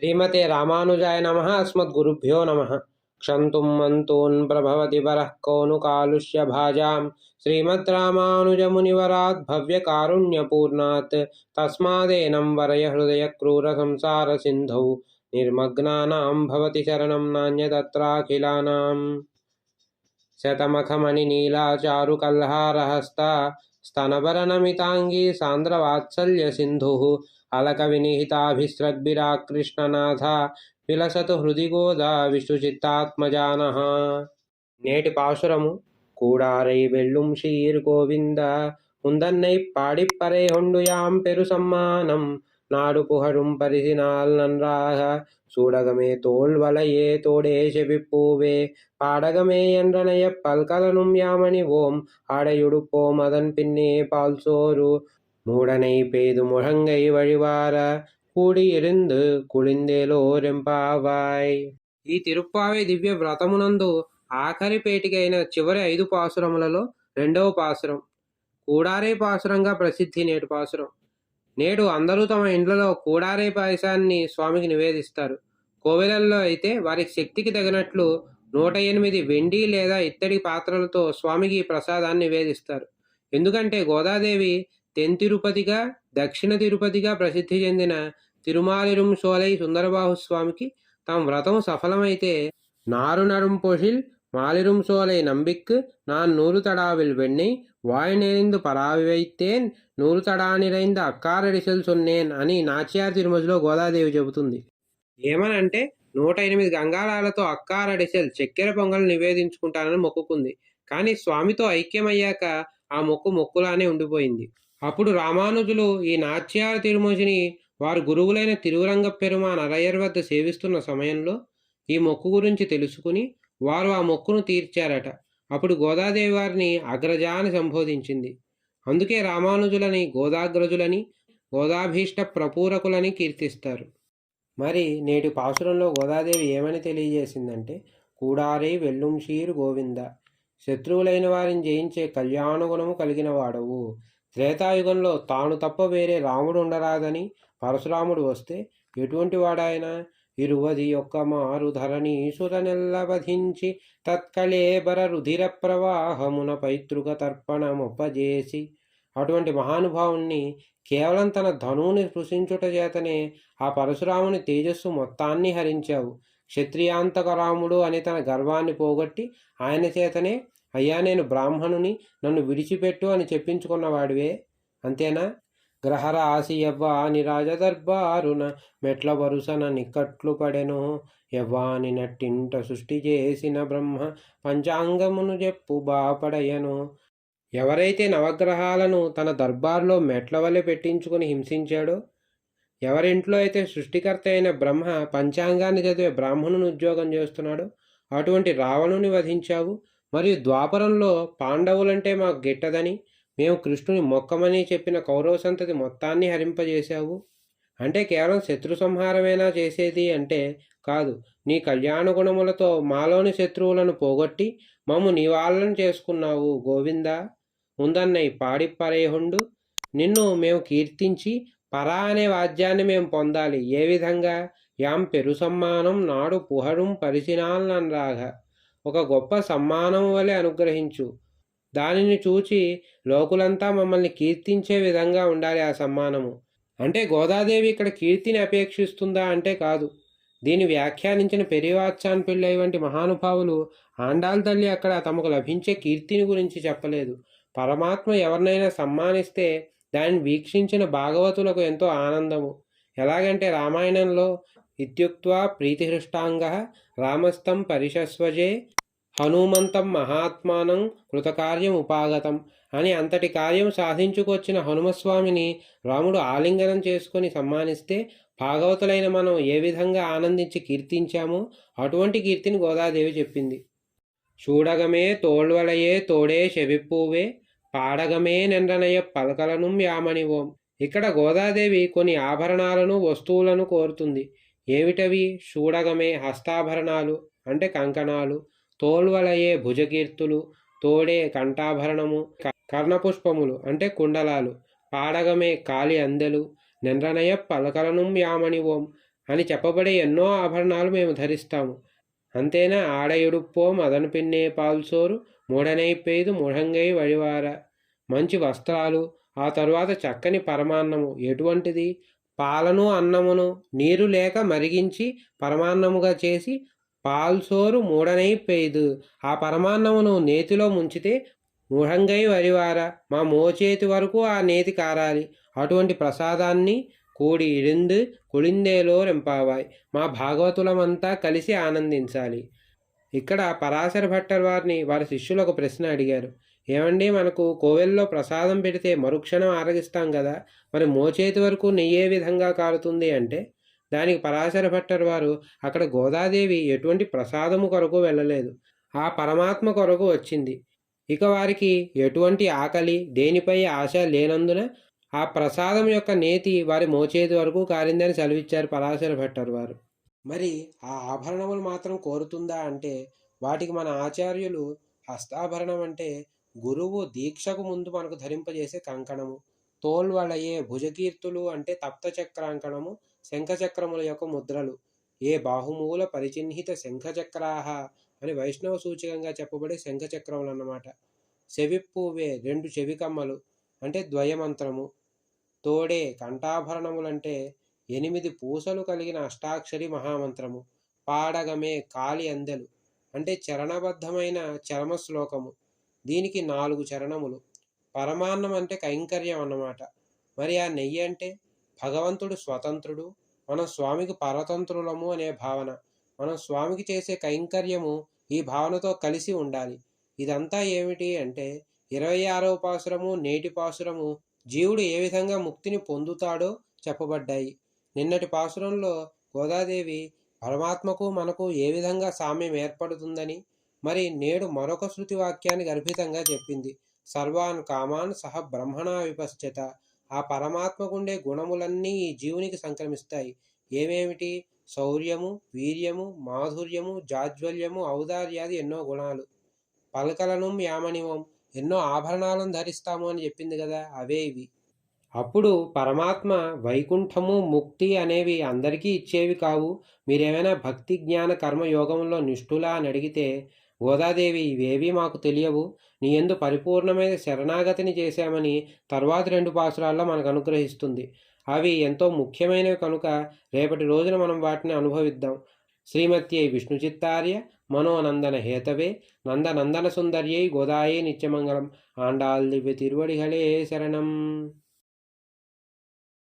श्रीमते रामानुजाय नमः। अस्मद्गुरुभ्यो नमः। क्षन्तुं मन्तून् प्रभवति वरः कोनुकालुष्यभाजां श्रीमद् रामानुजमुनिवरात् भव्यकारुण्यपूर्णात्। तस्मादेनं वरय हृदयक्रूरसंसारसिन्धौ। निर्मग्नानां भवति शरणं नान्यतत्राखिलानाम् शतमखमणिनीलाचारुकल्हारहस्ता स्तनवरनमिताङ्गी सान्द्रवात्सल्यसिन्धुः। అలకవినిహితాభిస్రగ్భిరాకృష్ణనాథ విలసతు హృది గోదా విష్ణుచిత్తాత్మజాన నేటి పాసురము కూడారై వెళ్ళుం శ్రీర్ గోవింద உந்தன்னை பாடிப்பறை ஒண்டுயாம் பெருசம்மானம் நாடு புகழும் பரிசினால் நன்றாக சூடகமே தோல் வலையே தோடே செவிப்பூவே பாடகமே என்றனைய பல்கலனும் யாமணி ஓம் ஆடையுடுப்போம் அதன் பின்னே பால் சோறு மூடனை பெய்து முழங்கை வழிவார కూడియిరిందు కుళిందేలోరెంపావాయ్ ఈ తిరుప్పావై దివ్య వ్రతమునందు ఆఖరి పేటికైన చివరి ఐదు పాసురములలో రెండవ పాసురం కూడారే పాసురంగా ప్రసిద్ధి నేటి పాసురం నేడు అందరూ తమ ఇండ్లలో కూడారే పాయసాన్ని స్వామికి నివేదిస్తారు కోవెలల్లో అయితే వారి శక్తికి తగినట్లు నూట ఎనిమిది వెండి లేదా ఇత్తడి పాత్రలతో స్వామికి ఈ ప్రసాదాన్ని నివేదిస్తారు ఎందుకంటే గోదాదేవి తెన్ తిరుపతిగా దక్షిణ తిరుపతిగా ప్రసిద్ధి చెందిన తిరుమాలిరుం సోలై సుందరబాహు స్వామికి తమ వ్రతం సఫలమైతే నారు నరుం పొషిల్ మాలిరుం సోలై నంబిక్ நான் நூறு தடாவில் வெண்ணெய் வாய் நிறைந்து பராவி வைத்தேன் నూరు తడానిరైంద అక్కారడిసెల్ సొన్నేన్ అని నాచ్యార్ తిరుమతిలో గోదాదేవి చెబుతుంది ఏమనంటే నూట ఎనిమిది గంగాళాలతో అక్కారడిసెల్ చక్కెర పొంగల్ నివేదించుకుంటానని మొక్కుకుంది కానీ స్వామితో ఐక్యమయ్యాక ఆ మొక్కు మొక్కులానే ఉండిపోయింది అప్పుడు రామానుజులు ఈ నాచ్యార తిరుమతిని వారు గురువులైన తిరువరంగ పెరుమా నరయ్యర్ వద్ద సేవిస్తున్న సమయంలో ఈ మొక్కు గురించి తెలుసుకుని వారు ఆ మొక్కును తీర్చారట. అప్పుడు గోదాదేవి వారిని అగ్రజ అని సంబోధించింది. అందుకే రామానుజులని గోదాగ్రజులని గోదాభీష్ట ప్రపూరకులని కీర్తిస్తారు. మరి నేటి పాసురంలో గోదాదేవి ఏమని తెలియజేసిందంటే కూడారి వెల్లుంషీరు గోవింద. శత్రువులైన వారిని జయించే కళ్యాణగుణము కలిగిన వాడవు. త్రేతాయుగంలో తాను తప్ప వేరే రాముడు ఉండరాదని పరశురాముడు వస్తే ఎటువంటి వాడాయన? ఇరువది యొక్క మారు ధరణీసుర నెల్లవధించి తత్కళేబర రుధిర ప్రవాహమున పైతృక తర్పణముపజేసి అటువంటి మహానుభావుణ్ణి కేవలం తన ధనువుని స్పృశించుట చేతనే ఆ పరశురాముని తేజస్సు మొత్తాన్ని హరించావు. క్షత్రియాంతక రాముడు అని తన గర్వాన్ని పోగొట్టి ఆయన చేతనే అయ్యా నేను బ్రాహ్మణుని నన్ను విడిచిపెట్టు అని చెప్పించుకున్నవాడివే. అంతేనా? గ్రహరాశి యవ్వాని రాజదర్బారున మెట్ల వరుసన నిక్కట్లు పడెను. యవ్వాని నట్టింట సృష్టి చేసిన బ్రహ్మ పంచాంగమును చెప్పు బాపడయను. ఎవరైతే నవగ్రహాలను తన దర్బార్లో మెట్ల వలె పెట్టించుకుని హింసించాడో ఎవరింట్లో అయితే సృష్టికర్త అయిన బ్రహ్మ పంచాంగాన్ని చదివే బ్రాహ్మణుని ఉద్యోగం చేస్తున్నాడు అటువంటి రావణుని వధించావు. మరియు ద్వాపరంలో పాండవులంటే మాకు గిట్టదని మేము కృష్ణుని మొక్కమని చెప్పిన కౌరవ సంతతి మొత్తాన్ని హరింపజేశావు? అంటే కేవలం శత్రు సంహారమేనా చేసేది అంటే కాదు నీ కళ్యాణ గుణములతో మాలోని శత్రువులను పోగొట్టి మమ్ము నివాళన చేసుకున్నావు గోవింద. పాడి పాడిప్పరేహుండు నిన్ను మేము కీర్తించి పరా అనే వాద్యాన్ని మేము పొందాలి. ఏ విధంగా? యాం పెరు సమ్మానం నాడు పుహడుం పరిసినాలనరాగా ఒక గొప్ప సమ్మానం వలె అనుగ్రహించు. దానిని చూచి లోకులంతా మమ్మల్ని కీర్తించే విధంగా ఉండాలి ఆ సమ్మానము. అంటే గోదాదేవి ఇక్కడ కీర్తిని అపేక్షిస్తుందా అంటే కాదు. దీన్ని వ్యాఖ్యానించిన పెరివాచాన్ పిల్లై వంటి మహానుభావులు ఆండాల్ తల్లి అక్కడ తమకు లభించే కీర్తిని గురించి చెప్పలేదు. పరమాత్మ ఎవరినైనా సమ్మానిస్తే దానిని వీక్షించిన భాగవతులకు ఎంతో ఆనందము. ఎలాగంటే రామాయణంలో ఇత్యుక్త్వా ప్రీతిహృష్టాంగ రామస్తం పరిశస్వజే హనుమంతం మహాత్మానం కృతకార్యం ఉపాగతం అని అంతటి కార్యం సాధించుకొచ్చిన హనుమస్వామిని రాముడు ఆలింగనం చేసుకొని సమ్మానిస్తే భాగవతులైన మనం ఏ విధంగా ఆనందించి కీర్తించామో అటువంటి కీర్తిని గోదాదేవి చెప్పింది. చూడగమే తోళ్వలయే తోడే చెవిప్పూవే పాడగమే నెండనయ పలకలను యామణివోం ఇక్కడ గోదాదేవి కొన్ని ఆభరణాలను వస్తువులను కోరుతుంది. ఏమిటవి? చూడగమే హస్తాభరణాలు అంటే కంకణాలు. తోల్వలయే భుజకీర్తులు తోడే కంఠాభరణము కర్ణపుష్పములు అంటే కుండలాలు పాడగమే కాలి అందెలు నిండ్రనయ పలకలను యామణి ఓం అని చెప్పబడే ఎన్నో ఆభరణాలు మేము ధరిస్తాము. అంతేనా ఆడయుడుప్పోం అదను పిన్నే పాల్సోరు మూఢనై పేదు మూఢంగై వడివార. మంచి వస్త్రాలు ఆ తరువాత చక్కని పరమాన్నము. ఎటువంటిది? పాలను అన్నమును నీరు లేక మరిగించి పరమాన్నముగా చేసి పాల్సోరు మూడనై పేదు. ఆ పరమాన్నమును నేతిలో ముంచితే మూఢంగై వరివార. మా మోచేతి వరకు ఆ నేతి కారాలి. అటువంటి ప్రసాదాన్ని కూడి ఇడిందు కుళిందేలో రింపావాయి. మా భాగవతులమంతా కలిసి ఆనందించాలి. ఇక్కడ పరాశర భట్టర్ వారిని వారి శిష్యులు ఒక ప్రశ్న అడిగారు. ఏమండి మనకు కోవెల్లో ప్రసాదం పెడితే మరుక్షణం ఆరగిస్తాం కదా మరి మోచేతి వరకు నెయ్యే విధంగా కారుతుంది అంటే? దానికి పరాశర భట్టర్ వారు అక్కడ గోదాదేవి ఎటువంటి ప్రసాదము కొరకు వెళ్ళలేదు. ఆ పరమాత్మ కొరకు వచ్చింది. ఇక వారికి ఎటువంటి ఆకలి దేనిపై ఆశ లేనందున ఆ ప్రసాదం యొక్క నేతి వారి మోచేతి వరకు కారిందని సెలవిచ్చారు పరాశర భట్టర్ వారు. మరి ఆ ఆభరణములు మాత్రం కోరుతుందా అంటే వాటికి మన ఆచార్యులు హస్తాభరణం అంటే గురువు దీక్షకు ముందు మనకు ధరింపజేసే కంకణము. తోల్వలయే భుజకీర్తులు అంటే తప్త చక్రాంకణము శంఖచక్రముల యొక్క ముద్రలు. ఏ బాహుమూల పరిచిహ్నిత శంఖచక్రాహ అని వైష్ణవ సూచకంగా చెప్పబడే శంఖచక్రములు అన్నమాట. చెవిప్పువే రెండు చెవికమ్మలు అంటే ద్వయమంత్రము. తోడే కంఠాభరణములంటే ఎనిమిది పూసలు కలిగిన అష్టాక్షరి మహామంత్రము. పాడగమే కాలి అందెలు అంటే చరణబద్ధమైన చరమ శ్లోకము దీనికి నాలుగు చరణములు. పరమాన్నం అంటే కైంకర్యం అన్నమాట. మరి ఆ నెయ్యి అంటే భగవంతుడు స్వతంత్రుడు మనం స్వామికి పరతంత్రులము అనే భావన. మనం స్వామికి చేసే కైంకర్యము ఈ భావనతో కలిసి ఉండాలి. ఇదంతా ఏమిటి అంటే ఇరవై ఆరవ పాసురము నేటి పాసురము జీవుడు ఏ విధంగా ముక్తిని పొందుతాడో చెప్పబడ్డాయి. నిన్నటి పాసురంలో గోదాదేవి పరమాత్మకు మనకు ఏ విధంగా సామ్యం ఏర్పడుతుందని మరి నేడు మరొక శృతి వాక్యాన్ని గర్భితంగా చెప్పింది. సర్వాన్ కామాన్ సహ బ్రహ్మణా విపశ్చత. ఆ పరమాత్మకుండే గుణములన్నీ ఈ జీవునికి సంక్రమిస్తాయి. ఏమేమిటి? శౌర్యము వీర్యము మాధుర్యము జాజ్వల్యము ఔదార్యాది ఎన్నో గుణాలు. పలకలను యామనివం ఎన్నో ఆభరణాలను ధరిస్తాము అని చెప్పింది కదా అవే ఇవి. అప్పుడు పరమాత్మ వైకుంఠము ముక్తి అనేవి అందరికీ ఇచ్చేవి కావు. మీరేమైనా భక్తి జ్ఞాన కర్మ యోగంలో నిష్ఠులా అని అడిగితే గోదాదేవి ఇవేవీ మాకు తెలియవు. నీ ఎందు పరిపూర్ణమైన శరణాగతిని చేశామని తర్వాత రెండు పాసురాల్లో మనకు అనుగ్రహిస్తుంది అవి ఎంతో ముఖ్యమైనవి కనుక రేపటి రోజున మనం వాటిని అనుభవిద్దాం. శ్రీమత్యై విష్ణు చిత్తార్య మనోనందన హేతవే నందనందన సుందర్యై గోదాయే నిత్యమంగళం. ఆండాల్ దివ్య తిరువడిகளே శరణం.